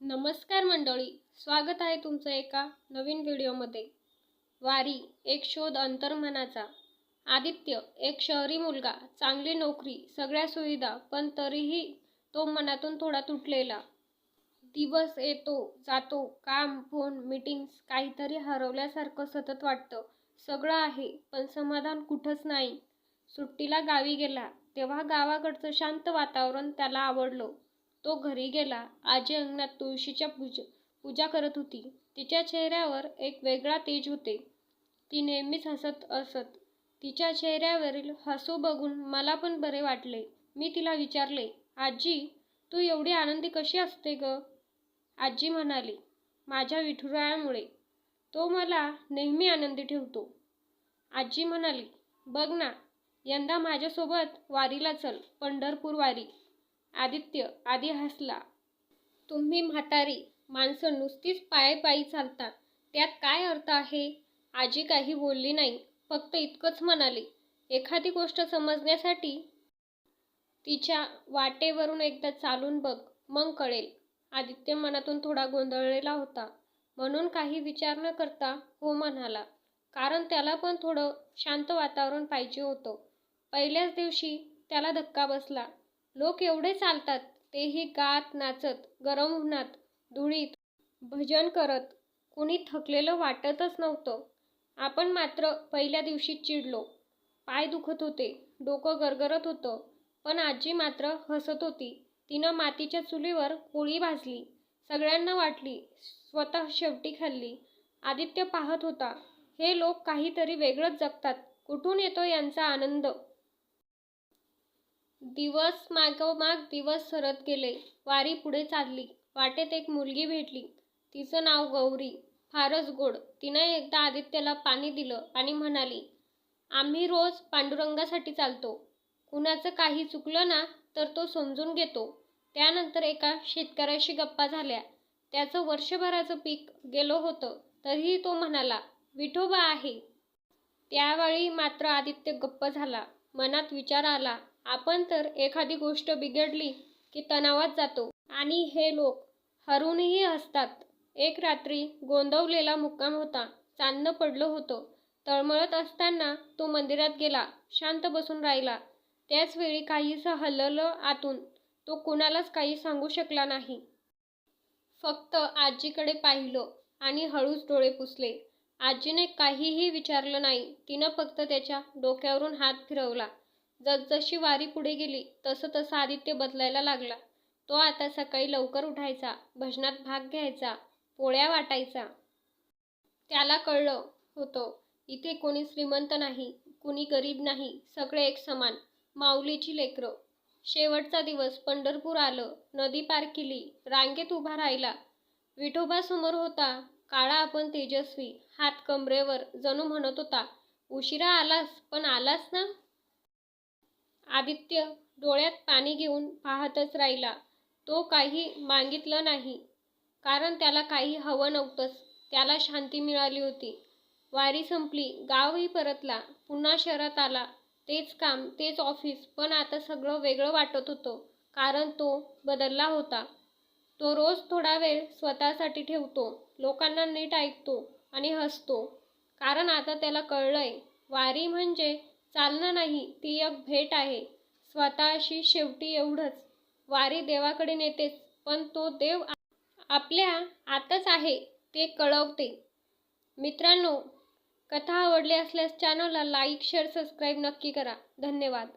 नमस्कार मंडळी स्वागत आहे तुमचं एका नवीन व्हिडिओमध्ये. वारी एक शोध अंतर्मनाचा. आदित्य एक शहरी मुलगा चांगली नोकरी सगळ्या सुविधा पण तरीही तो मनातून थोडा तुटलेला. दिवस येतो जातो काम फोन मीटिंग्स काहीतरी हरवल्यासारखं सतत वाटतं. सगळं आहे पण समाधान कुठंच नाही. सुट्टीला गावी गेला तेव्हा गावाकडचं शांत वातावरण त्याला आवडलं. तो घरी गेला. आजी अंगणात तुळशीच्या पूज पूजा करत होती. तिच्या चेहऱ्यावर एक वेगळा तेज होते. ती नेहमीच हसत असत. तिच्या चेहऱ्यावरील हसू बघून मला पण बरे वाटले. मी तिला विचारले आजी तू एवढी आनंदी कशी असते ग? आजी म्हणाली माझ्या विठुरायामुळे. तो मला नेहमी आनंदी ठेवतो. आजी म्हणाली बघ ना यंदा माझ्यासोबत वारीला चल पंढरपूर वारी. आदित्य आधी हसला. तुम्ही म्हातारी माणसं नुसतीच पायी पायी चालतात. त्यात काय अर्थ आहे? आजी काही बोलली नाही फक्त इतकंच म्हणाली एखादी गोष्ट समजण्यासाठी तिच्या वाटेवरून एकदा चालून बघ मग कळेल. आदित्य मनातून थोडा गोंधळलेला होता. म्हणून काही विचार न करता हो म्हणाला कारण त्याला पण थोडं शांत वातावरण पाहिजे होतं. पहिल्याच दिवशी त्याला धक्का बसला. लोक एवढे चालतात तेही गात नाचत गरम उन्हात धुळीत भजन करत कुणी थकलेलं वाटतच नव्हतं. आपण मात्र पहिल्या दिवशी चिडलो. पाय दुखत होते डोकं गरगरत होतं पण आजी मात्र हसत होती. तिनं मातीच्या चुलीवर पोळी भाजली सगळ्यांना वाटली स्वतः शेवटी खाल्ली. आदित्य पाहत होता हे लोक काहीतरी वेगळंच जगतात कुठून येतो यांचा आनंद? दिवस मागोमाग दिवस सरत गेले. वारी पुढे चालली. वाटेत एक मुलगी भेटली. तिचं नाव गौरी. फारच गोड. तिनं एकदा आदित्यला पाणी दिलं आणि म्हणाली आम्ही रोज पांडुरंगासाठी चालतो. कुणाचं काही चुकलं ना तर तो समजून घेतो. त्यानंतर एका शेतकऱ्याशी गप्पा झाल्या. त्याचं वर्षभराचं पीक गेलो होतं. तरीही तो म्हणाला विठोबा आहे. त्यावेळी मात्र आदित्य गप्प झाला. मनात विचार आला आपण तर एखादी गोष्ट बिघडली की तणावात जातो आणि हे लोक हरूनही हसतात. एक रात्री गोंदवलेला मुक्काम होता. चांदणं पडलं होतं. तळमळत असताना तो मंदिरात गेला. शांत बसून राहिला. त्याच वेळी काहीसं हललं आतून. तो कुणालाच काही सांगू शकला नाही. फक्त आजीकडे पाहिलं आणि हळूच डोळे पुसले. आजीने काहीही विचारलं नाही. तिनं फक्त त्याच्या डोक्यावरून हात फिरवला. जसजशी वारी पुढे गेली तसं तसं आदित्य बदलायला लागला. तो आता सकाळी लवकर उठायचा भजनात भाग घ्यायचा पोळ्या वाटायचा. त्याला कळलं होतं इथे कोणी श्रीमंत नाही कुणी गरीब नाही सगळे एक समान माऊलीची लेकरं. शेवटचा दिवस पंढरपूर आलं नदी पार केली रांगेत उभा राहिला. विठोबा समोर होता काळा आपण तेजस्वी हात कमरेवर जणू म्हणत होता उशिरा आलास पण आलास ना? आदित्य डोळ्यात पाणी घेऊन पाहतच राहिला. तो काही मागितलं नाही. कारण त्याला काही हवं नव्हतंच. त्याला शांती मिळाली होती. वारी संपली. गावही परतला. पुन्हा शहरात आला. तेच काम तेच ऑफिस. पण आता सगळं वेगळं वाटत होतं. कारण तो बदलला होता. तो रोज थोडा वेळ स्वतःसाठी ठेवतो. लोकांना नीट ऐकतो आणि हसतो. कारण आता त्याला कळलंय. वारी म्हणजे चालणं नाही ती एक भेट आहे. स्वतःशी शेवटी एवढंच. वारी देवाकडे नेतेच पण तो देव आपल्या आतच आहे ते कळवते. मित्रांनो कथा आवडली असल्यास चॅनलला लाईक शेअर सबस्क्राईब नक्की करा. धन्यवाद.